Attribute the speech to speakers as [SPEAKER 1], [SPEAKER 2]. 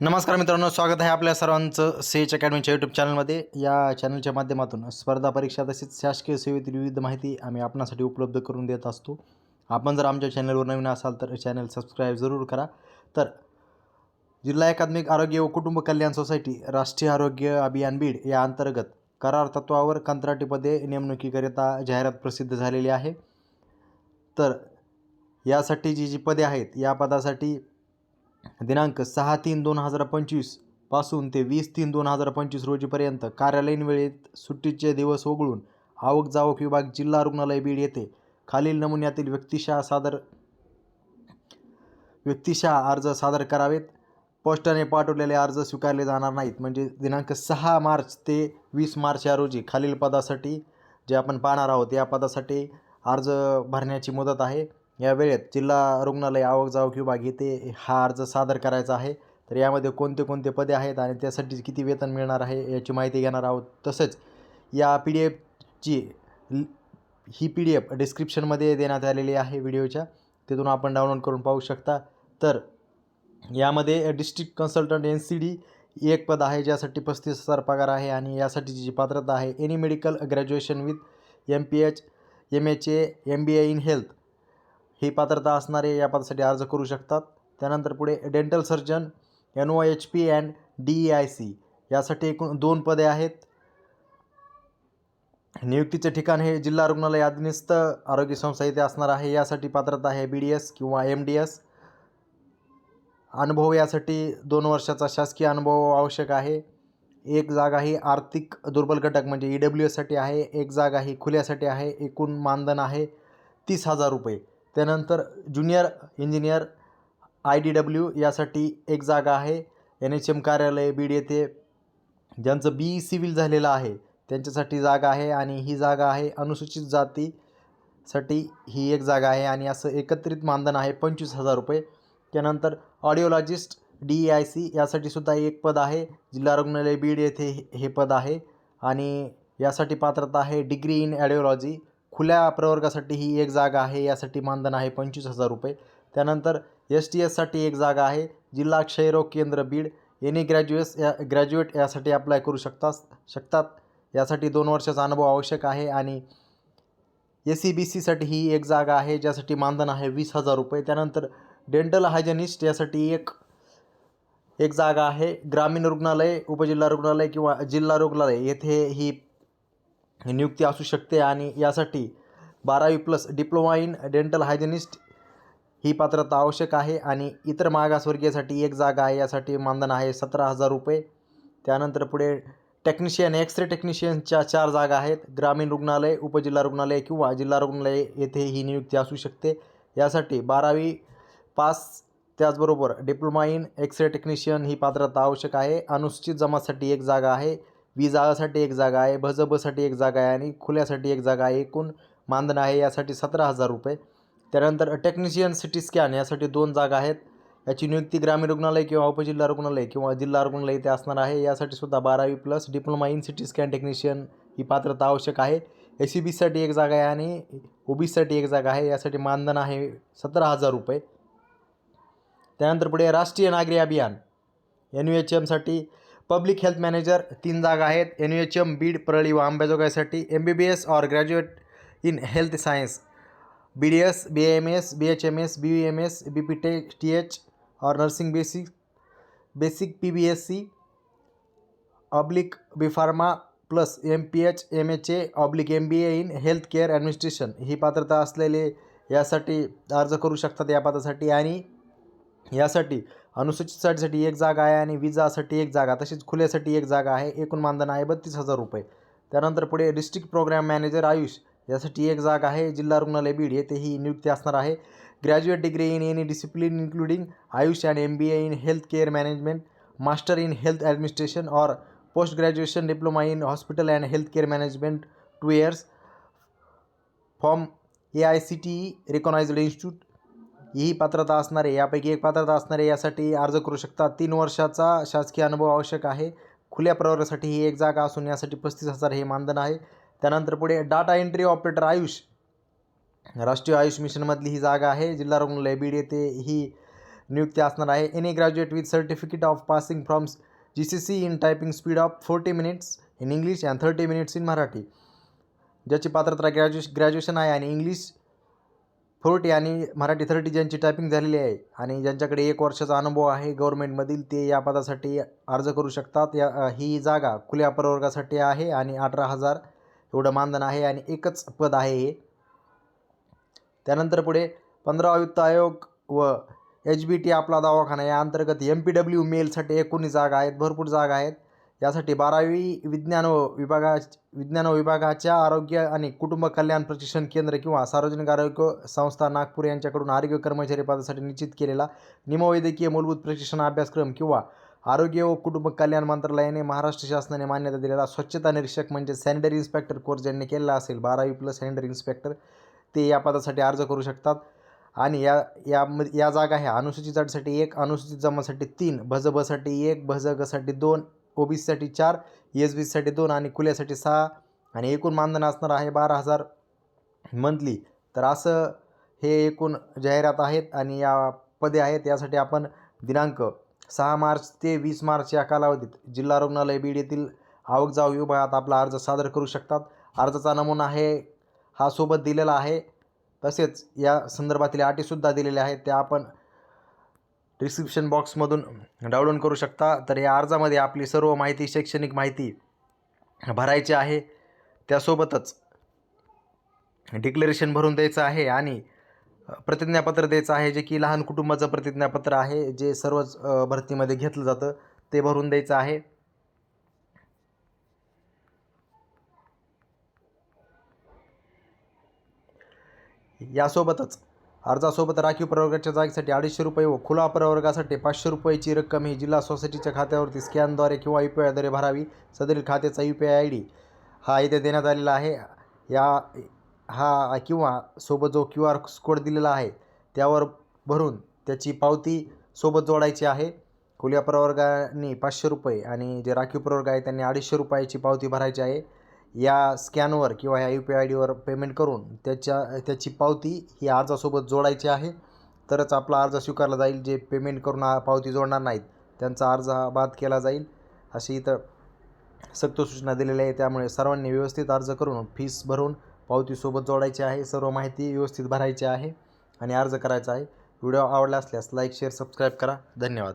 [SPEAKER 1] नमस्कार मित्रांनो स्वागत आहे आपल्या सर्वांचं सेच अकॅडमीच्या यूट्यूब चॅनलमध्ये या चॅनलच्या माध्यमातून स्पर्धा परीक्षा तसेच शासकीय सेवेतील विविध माहिती आम्ही आपणासाठी उपलब्ध करून देत असतो. आपण जर आमच्या चॅनलवर नवीन असाल तर चॅनल सबस्क्राईब जरूर करा. तर जिल्हा एकात्मिक आरोग्य व कुटुंब कल्याण सोसायटी राष्ट्रीय आरोग्य अभियान बीड या अंतर्गत करार तत्वावर कंत्राटीपदे नेमणुकीकरिता जाहिरात प्रसिद्ध झालेली आहे. तर यासाठी जी जी पदे आहेत या पदासाठी दिनांक सहा तीन दोन हजार पंचवीसपासून ते वीस तीन दोन हजार पंचवीस रोजीपर्यंत कार्यालयीन वेळेत सुट्टीचे दिवस वगळून आवक जावक विभाग जिल्हा रुग्णालय बीड येथे खालील नमुन्यातील व्यक्तिशः सादर व्यक्तिशः अर्ज सादर करावेत. पोस्टाने पाठवलेले अर्ज स्वीकारले जाणार नाहीत. म्हणजे दिनांक सहा मार्च ते वीस मार्च या रोजी खालील पदासाठी जे आपण पाहणार आहोत या पदासाठी अर्ज भरण्याची मुदत आहे. या वेळेत जिल्हा रुग्णालय आवक जावक विभाग येथे हा अर्ज सादर करायचा आहे. तर यामध्ये कोणते कोणते पदे आहेत आणि त्यासाठी किती वेतन मिळणार आहे याची माहिती घेणार आहोत. तसेच या पी डी एफची ही पी डी एफ डिस्क्रिप्शनमध्ये देण्यात आलेली आहे व्हिडिओच्या. तिथून आपण डाउनलोड करून पाहू शकता. तर यामध्ये district consultant N C D एक पद आहे ज्यासाठी पस्तीस हजार पगार आहे आणि यासाठीची जी पात्रता आहे any medical graduation with M P H M H A M B A in health. ही पात्रता असणारे या पदासाठी अर्ज करू शकतात. त्यानंतर पुढे dental surgeon N O H P and D E I C यासाठी एकूण दोन पदे आहेत. नियुक्तीचे ठिकाण हे जिल्हा रुग्णालय अधीनस्थ आरोग्य संस्था इथे असणार आहे. यासाठी पात्रता आहे बी डी एस किंवा एम डी एस अनुभव यासाठी दोन वर्षाचा शासकीय अनुभव आवश्यक आहे. एक जागा ही आर्थिक दुर्बल घटक म्हणजे ई डब्ल्यू एससाठी आहे. एक जागा ही खुल्यासाठी आहे. एकूण मानधन आहे तीस हजार रुपये. त्यानंतर junior engineer I D W यासाठी एक जागा आहे. एन एच एम कार्यालय बीड येथे ज्यांचं बी ई सिव्हिल झालेलं आहे त्यांच्यासाठी जागा आहे आणि ही जागा आहे अनुसूचित जातीसाठी ही एक जागा आहे आणि असं एकत्रित मानधन आहे पंचवीस हजार रुपये. त्यानंतर audiologist D E I C यासाठी सुद्धा एक पद आहे. जिल्हा रुग्णालय बीड येथे हे- हे पद आहे आणि यासाठी पात्रता आहे डिग्री इन ॲडिओलॉजी. खुल्या प्रवर्गासाठी ही एक जागा आहे यासाठी मानधन आहे पंचवीस हजार रुपये. त्यानंतर एस टी एससाठी एक जागा आहे जिल्हा क्षयरोग केंद्र बीड. एनी ग्रॅज्युएस या ग्रॅज्युएट यासाठी अप्लाय करू शकता शकतात. यासाठी दोन वर्षाचा अनुभव आवश्यक आहे आणि ए सी बी सीसाठी ही एक जागा आहे ज्यासाठी मानधन आहे वीस हजार रुपये. त्यानंतर डेंटल हायजेनिस्ट यासाठी एक एक जागा आहे. ग्रामीण रुग्णालय उपजिल्हा रुग्णालय किंवा जिल्हा रुग्णालय येथे ही नियुक्ती असू शकते आणि यासाठी बारावी plus diploma in dental hygienist ही पात्रता आवश्यक आहे आणि इतर मागासवर्गीयासाठी एक जागा आहे. यासाठी मानधन आहे सतरा हजार रुपये. त्यानंतर पुढे टेक्निशियन एक्सरे टेक्निशियनच्या चार जागा आहेत. ग्रामीण रुग्णालय उपजिल्हा रुग्णालय किंवा जिल्हा रुग्णालय येथे ही नियुक्ती असू शकते. यासाठी बारावी पास त्याचबरोबर diploma in X ray technician ही पात्रता आवश्यक आहे. अनुसूचित जमातसाठी एक जागा आहे. विजासाठी एक जागा आहे भजबसाठी एक जागा आहे आणि खुल्यासाठी एक जागा आहे. एकूण मानधन आहे यासाठी सतरा हजार रुपये. त्यानंतर टेक्निशियन सिटी स्कॅन यासाठी दोन जागा आहेत. याची नियुक्ती ग्रामीण रुग्णालय किंवा उपजिल्हा रुग्णालय किंवा जिल्हा रुग्णालय इथे असणार आहे. यासाठी सुद्धा बारावी plus diploma in CT scan technician ही पात्रता आवश्यक आहे. ए सी बीसाठी एक जागा आहे आणि ओ बीसाठी एक जागा आहे. यासाठी मानधन आहे सतरा हजार रुपये. त्यानंतर पुढे राष्ट्रीय नागरी अभियान. एन यू एच एमसाठी पब्लिक हेल्थ मॅनेजर तीन जागा आहेत. N U H M Beed Parli व अंबेजोगाईसाठी M B B S or graduate in health science B D S B M S B H M S B U M S B P टे T H और nursing basic basic P B S C oblique B pharma plus M P H M H A oblique M B A in health care administration ही पात्रता असलेले यासाठी अर्ज करू शकतात या पदासाठी आणि यासाठी अनुसूचित एक जागा आहे आणि विजासाठी एक जागा. तसेच खुल्यासाठी एक जागा आहे. एकूण मानधन आहे बत्तीस हजार रुपये. त्यानंतर पुढे डिस्ट्रिक्ट प्रोग्राम मॅनेजर आयुष यासाठी एक जागा आहे. जिल्हा रुग्णालय बीड येथे ही नियुक्ती असणार आहे. Graduate degree in any discipline including AYUSH and M B A in health care management master in health administration or post graduation diploma in hospital and health care management two years from A I C T E recognised institute ही पात्रता असणारे यापैकी एक पात्रता असणारे यासाठी अर्ज करू शकता. तीन वर्षाचा शासकीय अनुभव आवश्यक आहे. खुल्या प्रवर्गासाठी ही एक जागा असून यासाठी पस्तीस हजार हे मानधन आहे. त्यानंतर पुढे डाटा एंट्री ऑपरेटर आयुष राष्ट्रीय आयुष मिशनमधली ही जागा आहे. जिल्हा रुग्णालय बीड येथे ही नियुक्ती असणार आहे. Any graduate with certificate of passing from G C C in typing speed of forty minutes in English and thirty minutes in Marathi. ज्याची पात्रता ग्रॅज्युएश ग्रॅज्युएशन आहे आणि इंग्लिश फोर्टी आणि मराठी थर्टी ज्यांची टायपिंग झालेली आहे आणि ज्यांच्याकडे एक वर्षाचा अनुभव आहे गव्हर्मेंटमधील ते या पदासाठी अर्ज करू शकतात. या ही जागा खुल्या प्रवर्गासाठी आहे आणि अठरा हजार एवढं मानधन आहे आणि एकच पद आहे हे. त्यानंतर पुढे पंधरा आयुक्त आयोग व एच बी टी आपला दवाखाना या अंतर्गत एम पी डब्ल्यू मेलसाठी एकोणीस जागा आहेत भरपूर जागा आहेत. यासाठी बारावी विज्ञान व विभागा विज्ञान व विभागाच्या आरोग्य आणि कुटुंब कल्याण प्रशिक्षण केंद्र किंवा सार्वजनिक आरोग्य संस्था नागपूर यांच्याकडून आरोग्य कर्मचारी पदासाठी निश्चित केलेला निमवैद्यकीय मूलभूत प्रशिक्षण अभ्यासक्रम किंवा आरोग्य व कुटुंब कल्याण मंत्रालयाने महाराष्ट्र शासनाने मान्यता दिलेला स्वच्छता निरीक्षक म्हणजे सॅनिटरी इन्स्पेक्टर कोर्स ज्यांनी केलेला असेल बारावी प्लस सॅनिटरी इन्स्पेक्टर ते या पदासाठी अर्ज करू शकतात. आणि या या या जागा ह्या अनुसूचित जातीसाठी एक अनुसूचित जमासाठी तीन भज बसाठी एक भज गसाठी दोन ओ बी सीसाठी चार एस बी सीसाठी दोन आणि खुल्यासाठी सहा आणि एकूण मानधन असणार आहे बारा हजार मंथली. तर असं हे एकूण जाहिरात आहेत आणि या पदे आहेत यासाठी आपण दिनांक सहा मार्च ते वीस मार्च या कालावधीत जिल्हा रुग्णालय बीड येथील आवक जाव विभागात आपला अर्ज सादर करू शकतात. अर्जाचा नमुना आहे हा सोबत दिलेला आहे. तसेच या संदर्भातील अटीसुद्धा दिलेल्या आहेत त्या आपण डिस्क्रिप्शन बॉक्समधून डाउनलोड करू शकता. तर या अर्जामध्ये आपली सर्व माहिती शैक्षणिक माहिती भरायची आहे. त्यासोबतच डिक्लेरेशन भरून द्यायचं आहे आणि प्रतिज्ञापत्र द्यायचं आहे जे की लहान कुटुंबाचं प्रतिज्ञापत्र आहे जे सर्वच भरतीमध्ये घेतलं जातं ते भरून द्यायचं आहे. यासोबतच अर्जासोबत राखीव प्रवर्गाच्या जागेसाठी अडीचशे रुपये व खुला प्रवर्गासाठी पाचशे रुपयाची रक्कम ही जिल्हा सोसायटीच्या खात्यावरती स्कॅनद्वारे किंवा यू पी आयद्वारे भरावी. सदरील खात्याचा U P I I D हा इथे देण्यात आलेला आहे. या हा किंवा सोबत जो क्यू आर कोड दिलेला आहे त्यावर भरून त्याची पावती सोबत जोडायची आहे. खुल्या प्रवर्गाने पाचशे रुपये आणि जे राखीव प्रवर्ग आहे त्यांनी अडीचशे रुपयाची पावती भरायची आहे. या स्कॅनवर किंवा या यू पी आय आय डीवर पेमेंट करून त्याच्या त्याची पावती ही अर्जासोबत जोडायची आहे. तरच आपला अर्ज स्वीकारला जाईल जे पेमेंट करून आ- पावती जोडणार नाहीत त्यांचा अर्ज हा बाद केला जाईल. अशी इथं सक्त सूचना दिलेल्या आहे त्यामुळे सर्वांनी व्यवस्थित अर्ज करून फीस भरून पावतीसोबत जोडायची आहे. सर्व माहिती व्यवस्थित भरायची आहे आणि अर्ज करायचा आहे. व्हिडिओ आवडला असल्यास लाईक शेअर सबस्क्राईब करा. धन्यवाद.